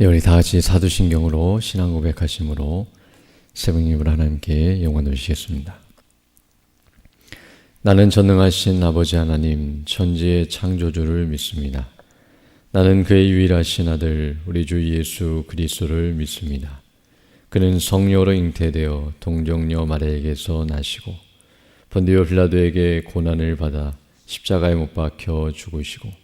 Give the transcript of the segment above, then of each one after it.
예, 우리 다 같이 사도신경으로 신앙 고백하심으로 새벽님을 하나님께 영광 돌리시겠습니다. 나는 전능하신 아버지 하나님 천지의 창조주를 믿습니다. 나는 그의 유일하신 아들 우리 주 예수 그리스도를 믿습니다. 그는 성령으로 잉태되어 동정녀 마리에게서 나시고 본디오 빌라도에게 고난을 받아 십자가에 못 박혀 죽으시고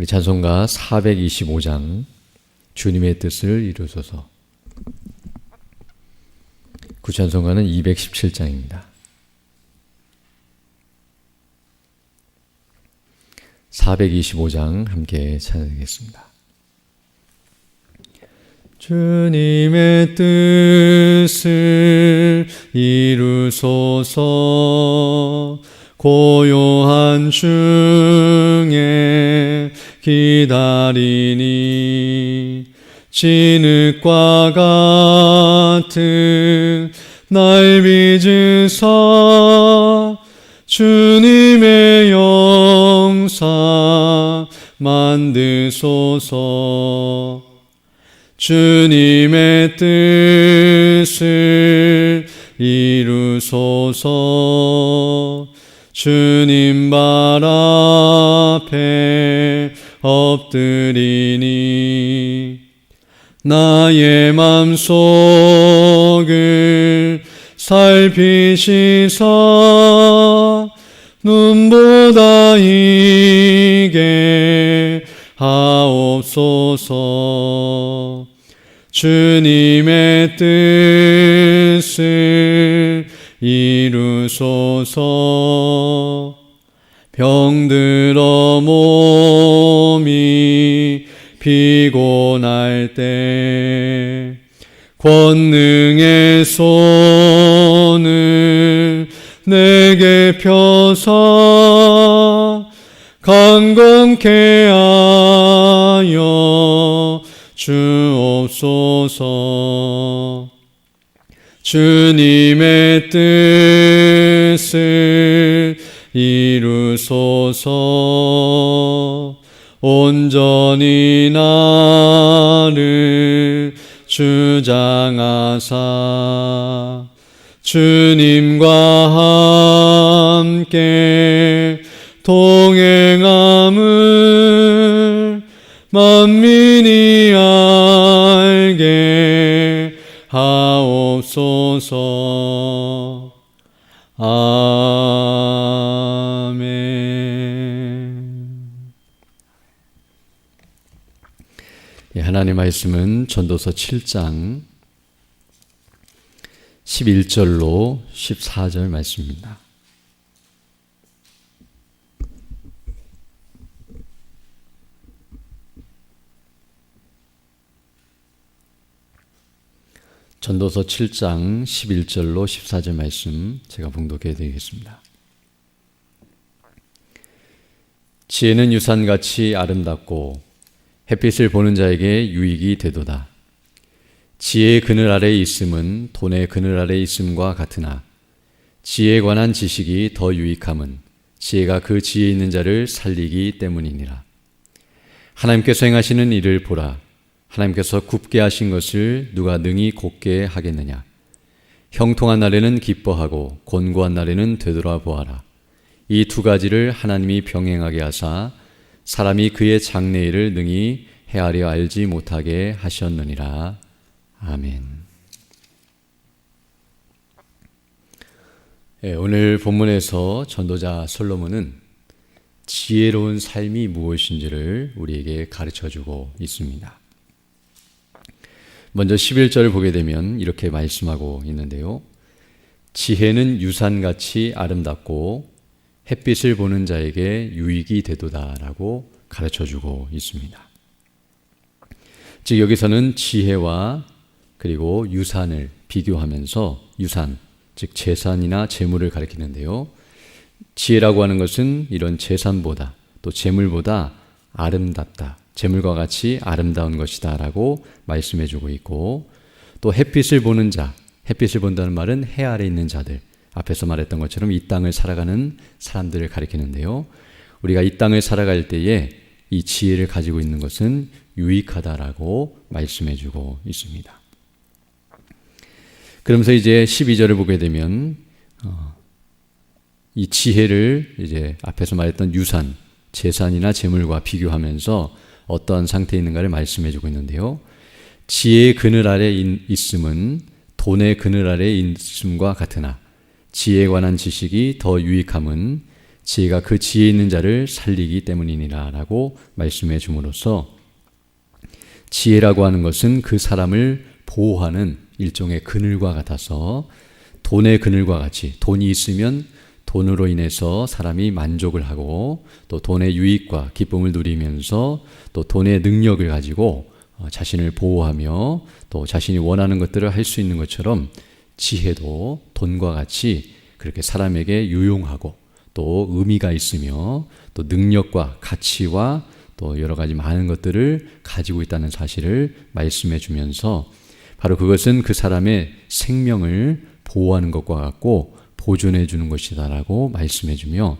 우리 찬송가 425장 주님의 뜻을 이루소서 그 찬송가는 217장입니다. 425장 함께 찬양하겠습니다. 주님의 뜻을 이루소서 고요한 중에 기다리니 진흙과 같은 날 빚으사 주님의 영상 만드소서. 주님의 뜻을 이루소서. 주님 발 앞에 엎드리니 나의 맘속을 살피시사 눈보다 이게 하옵소서. 주님의 뜻을 이루소서. 병들어 몸이 피곤할 때 권능의 손을 내게 펴서 강건케 하여 주옵소서. 주님의 뜻을 이루소서 온전히 나를 주장하사 주님과 함께 동행함을 만민이 알게 하옵소서. 아 하나님 말씀은 전도서 7장 11절로 14절 말씀입니다. 전도서 7장 11절로 14절 말씀 제가 봉독해 드리겠습니다. 지혜는 유산같이 아름답고 햇빛을 보는 자에게 유익이 되도다. 지혜의 그늘 아래에 있음은 돈의 그늘 아래에 있음과 같으나 지혜에 관한 지식이 더 유익함은 지혜가 그 지혜 있는 자를 살리기 때문이니라. 하나님께서 행하시는 일을 보라. 하나님께서 굽게 하신 것을 누가 능히 곱게 하겠느냐? 형통한 날에는 기뻐하고 곤고한 날에는 되돌아보아라. 이 두 가지를 하나님이 병행하게 하사 사람이 그의 장래일을 능히 헤아려 알지 못하게 하셨느니라. 아멘. 예, 오늘 본문에서 전도자 솔로몬은 지혜로운 삶이 무엇인지를 우리에게 가르쳐 주고 있습니다. 먼저 11절을 보게 되면 이렇게 말씀하고 있는데요. 지혜는 유산같이 아름답고 햇빛을 보는 자에게 유익이 되도다라고 가르쳐 주고 있습니다. 즉 여기서는 지혜와 그리고 유산을 비교하면서 유산, 즉 재산이나 재물을 가리키는데요. 지혜라고 하는 것은 이런 재산보다 또 재물보다 아름답다. 재물과 같이 아름다운 것이다라고 말씀해 주고 있고 또 햇빛을 보는 자, 햇빛을 본다는 말은 해 아래 있는 자들. 앞에서 말했던 것처럼 이 땅을 살아가는 사람들을 가리키는데요. 우리가 이 땅을 살아갈 때에 이 지혜를 가지고 있는 것은 유익하다라고 말씀해 주고 있습니다. 그러면서 이제 12절을 보게 되면 어, 이 지혜를 이제 앞에서 말했던 유산, 재산이나 재물과 비교하면서 어떠한 상태에 있는가를 말씀해 주고 있는데요. 지혜의 그늘 아래 있음은 돈의 그늘 아래 있음과 같으나 지혜에 관한 지식이 더 유익함은 지혜가 그 지혜 있는 자를 살리기 때문이니라라고 말씀해 줌으로써 지혜라고 하는 것은 그 사람을 보호하는 일종의 그늘과 같아서 돈의 그늘과 같이 돈이 있으면 돈으로 인해서 사람이 만족을 하고 또 돈의 유익과 기쁨을 누리면서 또 돈의 능력을 가지고 어, 자신을 보호하며 또 자신이 원하는 것들을 할 수 있는 것처럼 지혜도 돈과 같이 그렇게 사람에게 유용하고 또 의미가 있으며 또 능력과 가치와 또 여러 가지 많은 것들을 가지고 있다는 사실을 말씀해 주면서 바로 그것은 그 사람의 생명을 보호하는 것과 같고 보존해 주는 것이다라고 말씀해 주며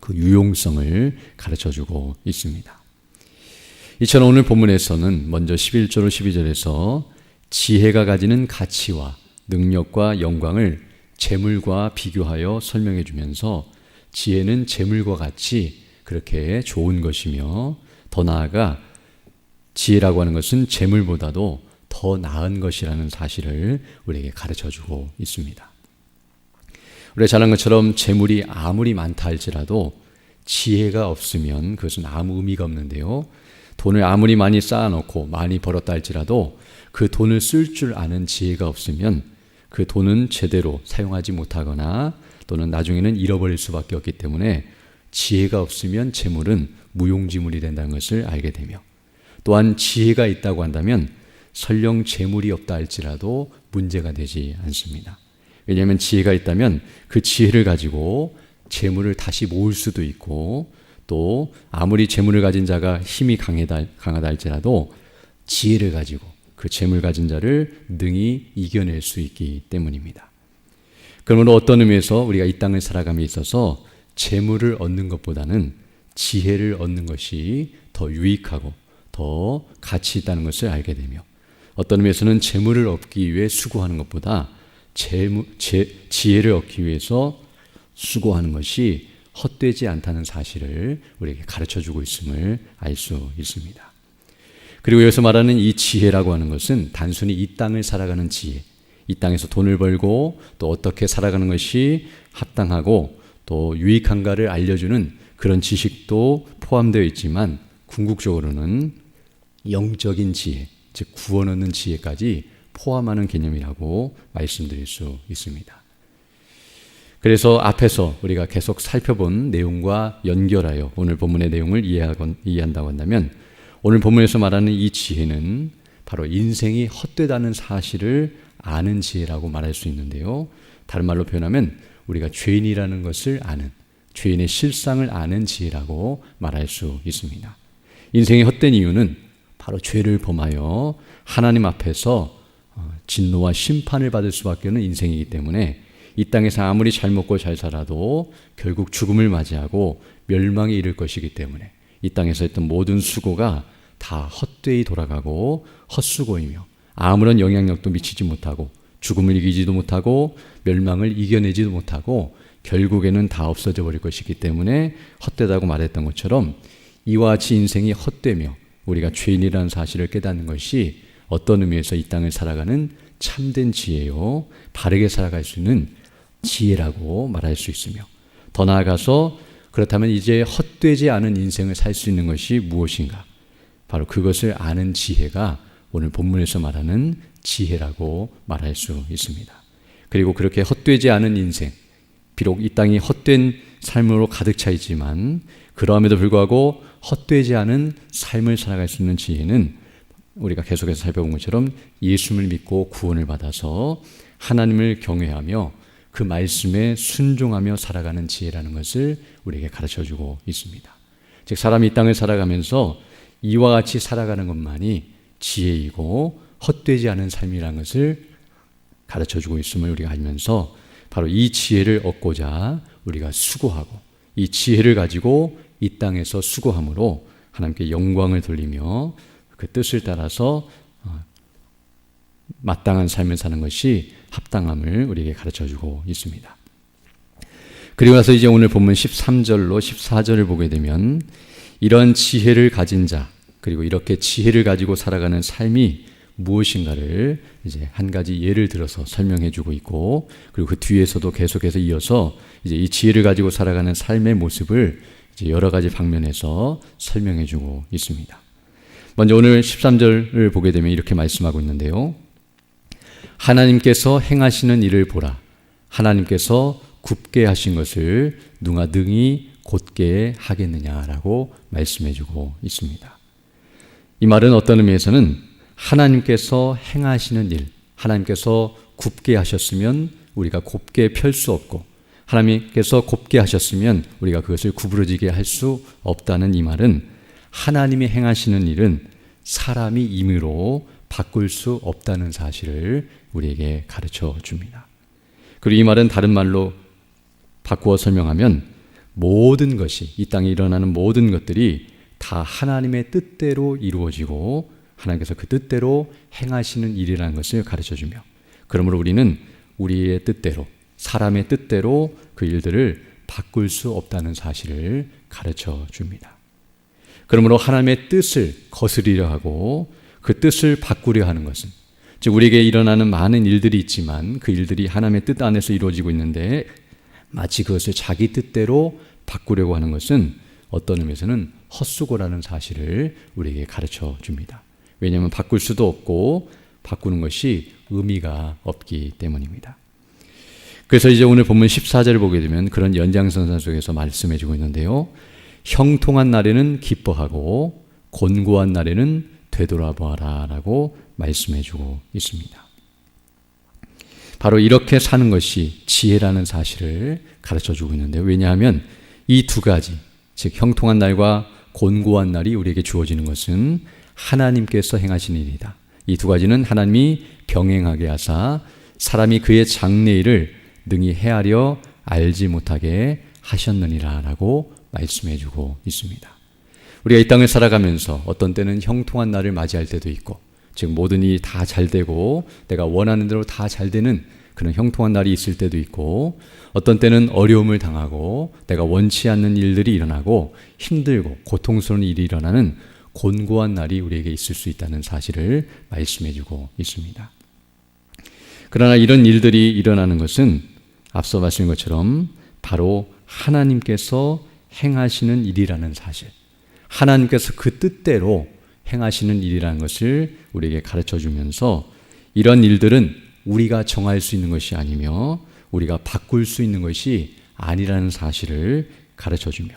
그 유용성을 가르쳐 주고 있습니다. 이처럼 오늘 본문에서는 먼저 11절 12절에서 지혜가 가지는 가치와 능력과 영광을 재물과 비교하여 설명해 주면서 지혜는 재물과 같이 그렇게 좋은 것이며 더 나아가 지혜라고 하는 것은 재물보다도 더 나은 것이라는 사실을 우리에게 가르쳐 주고 있습니다. 우리가 잘 것처럼 재물이 아무리 많다 할지라도 지혜가 없으면 그것은 아무 의미가 없는데요. 돈을 아무리 많이 쌓아놓고 많이 벌었다 할지라도 그 돈을 쓸 줄 아는 지혜가 없으면 그 돈은 제대로 사용하지 못하거나 또는 나중에는 잃어버릴 수밖에 없기 때문에 지혜가 없으면 재물은 무용지물이 된다는 것을 알게 되며 또한 지혜가 있다고 한다면 설령 재물이 없다 할지라도 문제가 되지 않습니다. 왜냐하면 지혜가 있다면 그 지혜를 가지고 재물을 다시 모을 수도 있고 또 아무리 재물을 가진 자가 힘이 강하다, 할지라도 지혜를 가지고 그 재물 가진 자를 능히 이겨낼 수 있기 때문입니다. 그러므로 어떤 의미에서 우리가 이 땅을 살아감에 있어서 재물을 얻는 것보다는 지혜를 얻는 것이 더 유익하고 더 가치 있다는 것을 알게 되며 어떤 의미에서는 재물을 얻기 위해 수고하는 것보다 재무, 제, 지혜를 얻기 위해서 수고하는 것이 헛되지 않다는 사실을 우리에게 가르쳐 주고 있음을 알 수 있습니다. 그리고 여기서 말하는 이 지혜라고 하는 것은 단순히 이 땅을 살아가는 지혜, 이 땅에서 돈을 벌고 또 어떻게 살아가는 것이 합당하고 또 유익한가를 알려주는 그런 지식도 포함되어 있지만 궁극적으로는 영적인 지혜, 즉 구원 얻는 지혜까지 포함하는 개념이라고 말씀드릴 수 있습니다. 그래서 앞에서 우리가 계속 살펴본 내용과 연결하여 오늘 본문의 내용을 이해한다고 한다면 오늘 본문에서 말하는 이 지혜는 바로 인생이 헛되다는 사실을 아는 지혜라고 말할 수 있는데요. 다른 말로 표현하면 우리가 죄인이라는 것을 아는 죄인의 실상을 아는 지혜라고 말할 수 있습니다. 인생이 헛된 이유는 바로 죄를 범하여 하나님 앞에서 어, 진노와 심판을 받을 수밖에 없는 인생이기 때문에 이 땅에서 아무리 잘 먹고 잘 살아도 결국 죽음을 맞이하고 멸망에 이를 것이기 때문에 이 땅에서 했던 모든 수고가 다 헛되이 돌아가고 헛수고이며 아무런 영향력도 미치지 못하고 죽음을 이기지도 못하고 멸망을 이겨내지도 못하고 결국에는 다 없어져 버릴 것이기 때문에 헛되다고 말했던 것처럼 이와 같이 인생이 헛되며 우리가 죄인이라는 사실을 깨닫는 것이 어떤 의미에서 이 땅을 살아가는 참된 지혜요. 바르게 살아갈 수 있는 지혜라고 말할 수 있으며 더 나아가서 그렇다면 이제 헛되지 않은 인생을 살 수 있는 것이 무엇인가? 바로 그것을 아는 지혜가 오늘 본문에서 말하는 지혜라고 말할 수 있습니다. 그리고 그렇게 헛되지 않은 인생, 비록 이 땅이 헛된 삶으로 가득 차 있지만 그러함에도 불구하고 헛되지 않은 삶을 살아갈 수 있는 지혜는 우리가 계속해서 살펴본 것처럼 예수를 믿고 구원을 받아서 하나님을 경외하며 그 말씀에 순종하며 살아가는 지혜라는 것을 우리에게 가르쳐 주고 있습니다. 즉, 사람이 이 땅을 살아가면서 이와 같이 살아가는 것만이 지혜이고 헛되지 않은 삶이라는 것을 가르쳐 주고 있음을 우리가 알면서 바로 이 지혜를 얻고자 우리가 수고하고 이 지혜를 가지고 이 땅에서 수고함으로 하나님께 영광을 돌리며 그 뜻을 따라서 어, 마땅한 삶을 사는 것이 합당함을 우리에게 가르쳐 주고 있습니다. 그리고 나서 이제 오늘 본문 13절로 14절을 보게 되면 이런 지혜를 가진 자 그리고 이렇게 지혜를 가지고 살아가는 삶이 무엇인가를 이제 한 가지 예를 들어서 설명해 주고 있고 그리고 그 뒤에서도 계속해서 이어서 이제 이 지혜를 가지고 살아가는 삶의 모습을 이제 여러 가지 방면에서 설명해 주고 있습니다. 먼저 오늘 13절을 보게 되면 이렇게 말씀하고 있는데요. 하나님께서 행하시는 일을 보라. 하나님께서 굽게 하신 것을 누가 능히 곧게 하겠느냐라고 말씀해 주고 있습니다. 이 말은 어떤 의미에서는 하나님께서 행하시는 일, 하나님께서 굽게 하셨으면 우리가 곱게 펼 수 없고 하나님께서 곱게 하셨으면 우리가 그것을 구부러지게 할 수 없다는 이 말은 하나님이 행하시는 일은 사람이 임의로 바꿀 수 없다는 사실을 우리에게 가르쳐 줍니다. 그리고 이 말은 다른 말로 바꾸어 설명하면 모든 것이 이 땅에 일어나는 모든 것들이 다 하나님의 뜻대로 이루어지고 하나님께서 그 뜻대로 행하시는 일이라는 것을 가르쳐 주며 그러므로 우리는 우리의 뜻대로 사람의 뜻대로 그 일들을 바꿀 수 없다는 사실을 가르쳐 줍니다. 그러므로 하나님의 뜻을 거스리려 하고 그 뜻을 바꾸려 하는 것은 즉 우리에게 일어나는 많은 일들이 있지만 그 일들이 하나님의 뜻 안에서 이루어지고 있는데 마치 그것을 자기 뜻대로 바꾸려고 하는 것은 어떤 의미에서는 헛수고라는 사실을 우리에게 가르쳐 줍니다. 왜냐하면 바꿀 수도 없고 바꾸는 것이 의미가 없기 때문입니다. 그래서 이제 오늘 본문 14절을 보게 되면 그런 연장선상 속에서 말씀해 주고 있는데요. 형통한 날에는 기뻐하고 곤고한 날에는 되돌아보아라 라고 말씀해 주고 있습니다. 바로 이렇게 사는 것이 지혜라는 사실을 가르쳐 주고 있는데 왜냐하면 이 두 가지, 즉 형통한 날과 곤고한 날이 우리에게 주어지는 것은 하나님께서 행하신 일이다. 이 두 가지는 하나님이 병행하게 하사 사람이 그의 장래일을 능히 헤아려 알지 못하게 하셨느니라라고 말씀해 주고 있습니다. 우리가 이 땅을 살아가면서 어떤 때는 형통한 날을 맞이할 때도 있고 즉 모든 일이 다 잘 되고 내가 원하는 대로 다 잘 되는 그런 형통한 날이 있을 때도 있고 어떤 때는 어려움을 당하고 내가 원치 않는 일들이 일어나고 힘들고 고통스러운 일이 일어나는 곤고한 날이 우리에게 있을 수 있다는 사실을 말씀해 주고 있습니다. 그러나 이런 일들이 일어나는 것은 앞서 말씀인 것처럼 바로 하나님께서 행하시는 일이라는 사실, 하나님께서 그 뜻대로 행하시는 일이라는 것을 우리에게 가르쳐 주면서 이런 일들은 우리가 정할 수 있는 것이 아니며 우리가 바꿀 수 있는 것이 아니라는 사실을 가르쳐 주며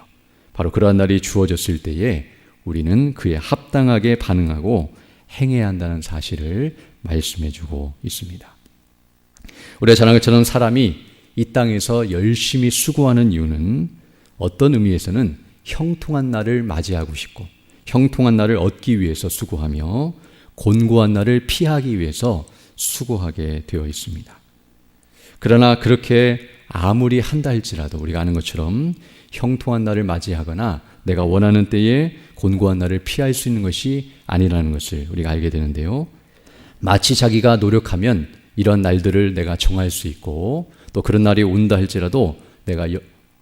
바로 그러한 날이 주어졌을 때에 우리는 그에 합당하게 반응하고 행해야 한다는 사실을 말씀해 주고 있습니다. 우리가 잘 아는 것처럼 사람이 이 땅에서 열심히 수고하는 이유는 어떤 의미에서는 형통한 날을 맞이하고 싶고 형통한 날을 얻기 위해서 수고하며 곤고한 날을 피하기 위해서 수고하게 되어 있습니다. 그러나 그렇게 아무리 한다 할지라도 우리가 아는 것처럼 형통한 날을 맞이하거나 내가 원하는 때에 곤고한 날을 피할 수 있는 것이 아니라는 것을 우리가 알게 되는데요. 마치 자기가 노력하면 이런 날들을 내가 정할 수 있고 또 그런 날이 온다 할지라도 내가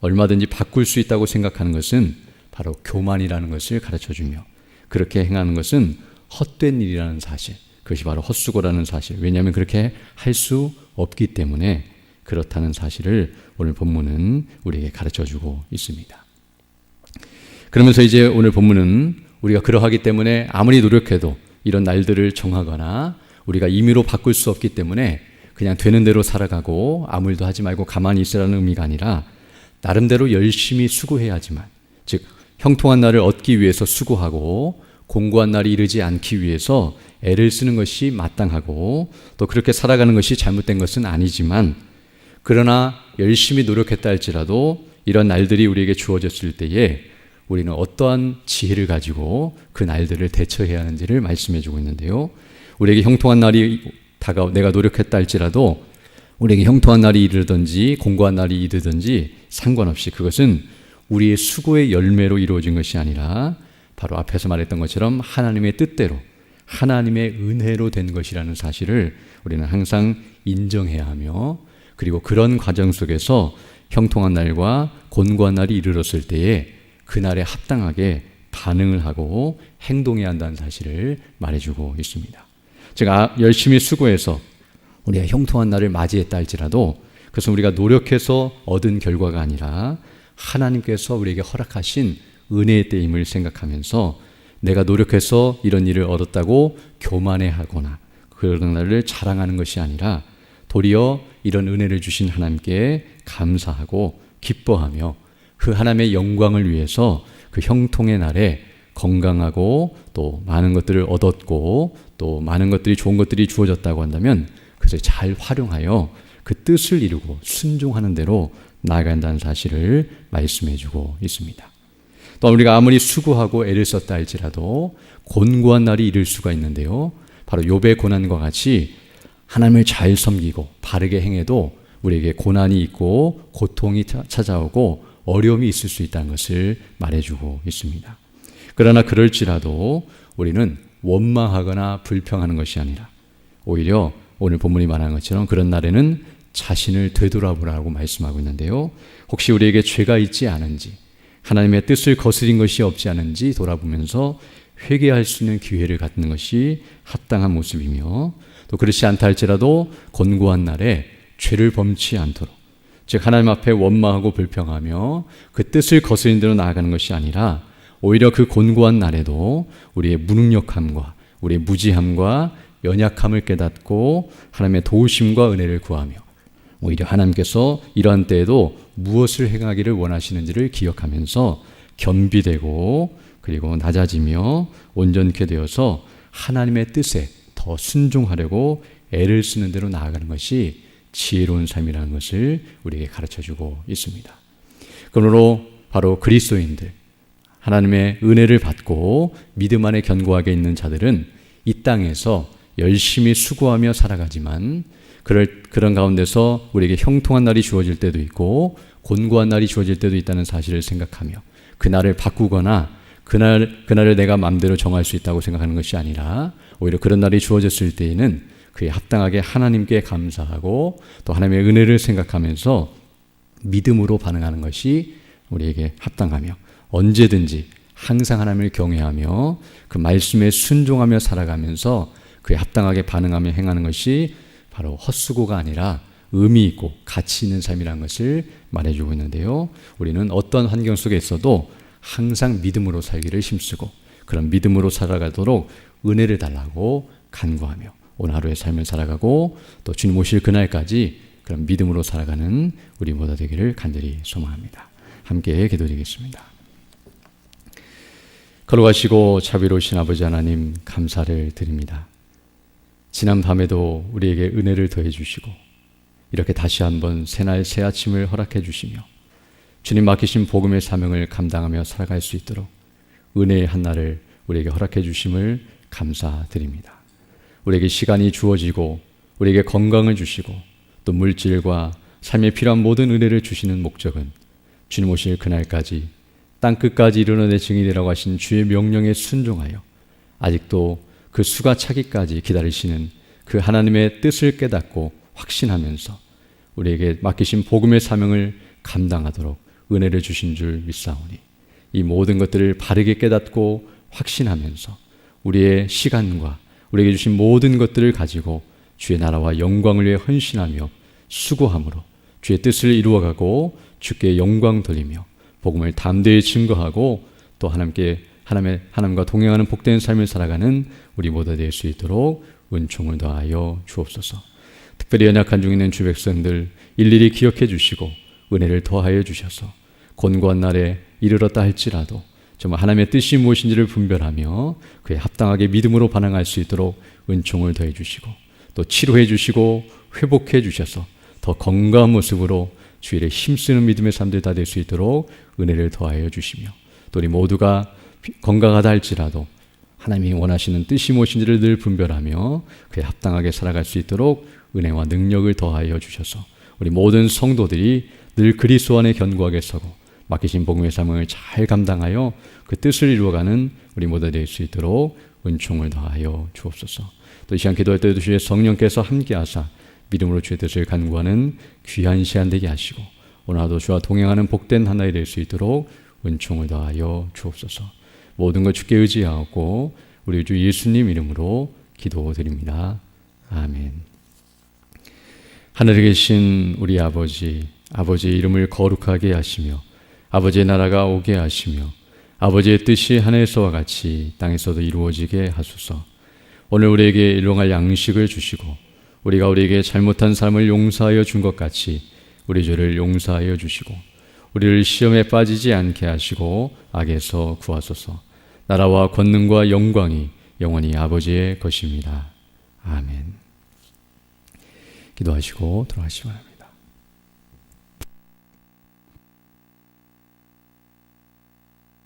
얼마든지 바꿀 수 있다고 생각하는 것은 바로 교만이라는 것을 가르쳐 주며 그렇게 행하는 것은 헛된 일이라는 사실, 그것이 바로 헛수고라는 사실. 왜냐하면 그렇게 할 수 없기 때문에 그렇다는 사실을 오늘 본문은 우리에게 가르쳐 주고 있습니다. 그러면서 이제 오늘 본문은 우리가 그러하기 때문에 아무리 노력해도 이런 날들을 정하거나 우리가 임의로 바꿀 수 없기 때문에 그냥 되는 대로 살아가고 아무 일도 하지 말고 가만히 있으라는 의미가 아니라 나름대로 열심히 수고해야지만 즉 형통한 날을 얻기 위해서 수고하고 공고한 날이 이르지 않기 위해서 애를 쓰는 것이 마땅하고 또 그렇게 살아가는 것이 잘못된 것은 아니지만 그러나 열심히 노력했다 할지라도 이런 날들이 우리에게 주어졌을 때에 우리는 어떠한 지혜를 가지고 그 날들을 대처해야 하는지를 말씀해 주고 있는데요. 우리에게 형통한 날이 다가 내가 노력했다 할지라도 우리에게 형통한 날이 이르든지 공고한 날이 이르든지 상관없이 그것은 우리의 수고의 열매로 이루어진 것이 아니라 바로 앞에서 말했던 것처럼 하나님의 뜻대로 하나님의 은혜로 된 것이라는 사실을 우리는 항상 인정해야 하며 그리고 그런 과정 속에서 형통한 날과 곤고한 날이 이르렀을 때에 그날에 합당하게 반응을 하고 행동해야 한다는 사실을 말해주고 있습니다. 제가 열심히 수고해서 우리가 형통한 날을 맞이했다 할지라도 그것은 우리가 노력해서 얻은 결과가 아니라 하나님께서 우리에게 허락하신 은혜의 때임을 생각하면서 내가 노력해서 이런 일을 얻었다고 교만해 하거나 그런 날을 자랑하는 것이 아니라 도리어 이런 은혜를 주신 하나님께 감사하고 기뻐하며 그 하나님의 영광을 위해서 그 형통의 날에 건강하고 또 많은 것들을 얻었고 또 많은 것들이 좋은 것들이 주어졌다고 한다면 그것을 잘 활용하여 그 뜻을 이루고 순종하는 대로 나아간다는 사실을 말씀해 주고 있습니다. 또 우리가 아무리 수고하고 애를 썼다 할지라도 곤고한 날이 이를 수가 있는데요. 바로 욥의 고난과 같이 하나님을 잘 섬기고 바르게 행해도 우리에게 고난이 있고 고통이 찾아오고 어려움이 있을 수 있다는 것을 말해주고 있습니다. 그러나 그럴지라도 우리는 원망하거나 불평하는 것이 아니라 오히려 오늘 본문이 말하는 것처럼 그런 날에는 자신을 되돌아보라고 말씀하고 있는데요. 혹시 우리에게 죄가 있지 않은지 하나님의 뜻을 거스린 것이 없지 않은지 돌아보면서 회개할 수 있는 기회를 갖는 것이 합당한 모습이며 또 그렇지 않다 할지라도 곤고한 날에 죄를 범치 않도록 즉 하나님 앞에 원망하고 불평하며 그 뜻을 거스린 대로 나아가는 것이 아니라 오히려 그 곤고한 날에도 우리의 무능력함과 우리의 무지함과 연약함을 깨닫고 하나님의 도우심과 은혜를 구하며 오히려 하나님께서 이러한 때에도 무엇을 행하기를 원하시는지를 기억하면서 겸비되고 그리고 낮아지며 온전케 되어서 하나님의 뜻에 더 순종하려고 애를 쓰는 대로 나아가는 것이 지혜로운 삶이라는 것을 우리에게 가르쳐 주고 있습니다. 그러므로 바로 그리스도인들, 하나님의 은혜를 받고 믿음 안에 견고하게 있는 자들은 이 땅에서 열심히 수고하며 살아가지만 그럴, 그런 가운데서 우리에게 형통한 날이 주어질 때도 있고 곤고한 날이 주어질 때도 있다는 사실을 생각하며 그날을 바꾸거나 그날 그날을 내가 마음대로 정할 수 있다고 생각하는 것이 아니라 오히려 그런 날이 주어졌을 때에는 그에 합당하게 하나님께 감사하고 또 하나님의 은혜를 생각하면서 믿음으로 반응하는 것이 우리에게 합당하며 언제든지 항상 하나님을 경외하며 그 말씀에 순종하며 살아가면서 그에 합당하게 반응하며 행하는 것이 바로 헛수고가 아니라 의미 있고 가치 있는 삶이라는 것을 말해주고 있는데요. 우리는 어떤 환경 속에 있어도 항상 믿음으로 살기를 힘쓰고 그런 믿음으로 살아가도록 은혜를 달라고 간구하며 오늘 하루의 삶을 살아가고 또 주님 오실 그날까지 그런 믿음으로 살아가는 우리 모두 되기를 간절히 소망합니다. 함께 기도드리겠습니다. 걸어가시고 자비로우신 아버지 하나님 감사를 드립니다. 지난 밤에도 우리에게 은혜를 더해 주시고 이렇게 다시 한번 새날 새 아침을 허락해 주시며 주님 맡기신 복음의 사명을 감당하며 살아갈 수 있도록 은혜의 한 날을 우리에게 허락해 주심을 감사드립니다. 우리에게 시간이 주어지고 우리에게 건강을 주시고 또 물질과 삶에 필요한 모든 은혜를 주시는 목적은 주님 오실 그날까지 땅 끝까지 이르는 내 증인이라고 하신 주의 명령에 순종하여 아직도 그 수가 차기까지 기다리시는 그 하나님의 뜻을 깨닫고 확신하면서 우리에게 맡기신 복음의 사명을 감당하도록 은혜를 주신 줄 믿사오니 이 모든 것들을 바르게 깨닫고 확신하면서 우리의 시간과 우리에게 주신 모든 것들을 가지고 주의 나라와 영광을 위해 헌신하며 수고함으로 주의 뜻을 이루어가고 주께 영광 돌리며 복음을 담대히 증거하고 또 하나님께 하나님의 하나님과 동행하는 복된 삶을 살아가는 우리 모두 될 수 있도록 은총을 더하여 주옵소서. 특별히 연약한 중에 있는 주 백성들 일일이 기억해 주시고 은혜를 더하여 주셔서 곤고한 날에 이르렀다 할지라도 정말 하나님의 뜻이 무엇인지를 분별하며 그에 합당하게 믿음으로 반응할 수 있도록 은총을 더해 주시고 또 치료해 주시고 회복해 주셔서 더 건강한 모습으로 주일에 힘쓰는 믿음의 삶들 다 될 수 있도록 은혜를 더하여 주시며 또 우리 모두가 건강하다 할지라도 하나님이 원하시는 뜻이 무엇인지를 늘 분별하며 그에 합당하게 살아갈 수 있도록 은혜와 능력을 더하여 주셔서 우리 모든 성도들이 늘 그리스도 안에 견고하게 서고 맡기신 복음의 삶을 잘 감당하여 그 뜻을 이루어가는 우리 모두 될 수 있도록 은총을 더하여 주옵소서. 또 이 시간 기도할 때도 주의 성령께서 함께하사 믿음으로 주의 뜻을 간구하는 귀한 시간 되게 하시고 오늘 하루 주와 동행하는 복된 하나가 될수 있도록 은총을 더하여 주옵소서. 모든 것 주께 의지하고 우리 주 예수님 이름으로 기도드립니다. 아멘. 하늘에 계신 우리 아버지, 아버지의 이름을 거룩하게 하시며 아버지의 나라가 오게 하시며 아버지의 뜻이 하늘에서와 같이 땅에서도 이루어지게 하소서. 오늘 우리에게 일용할 양식을 주시고 우리가 우리에게 잘못한 삶을 용서하여 준 것 같이 우리 죄를 용서하여 주시고 우리를 시험에 빠지지 않게 하시고 악에서 구하소서. 나라와 권능과 영광이 영원히 아버지의 것입니다. 아멘. 기도하시고 들어가시기 바랍니다.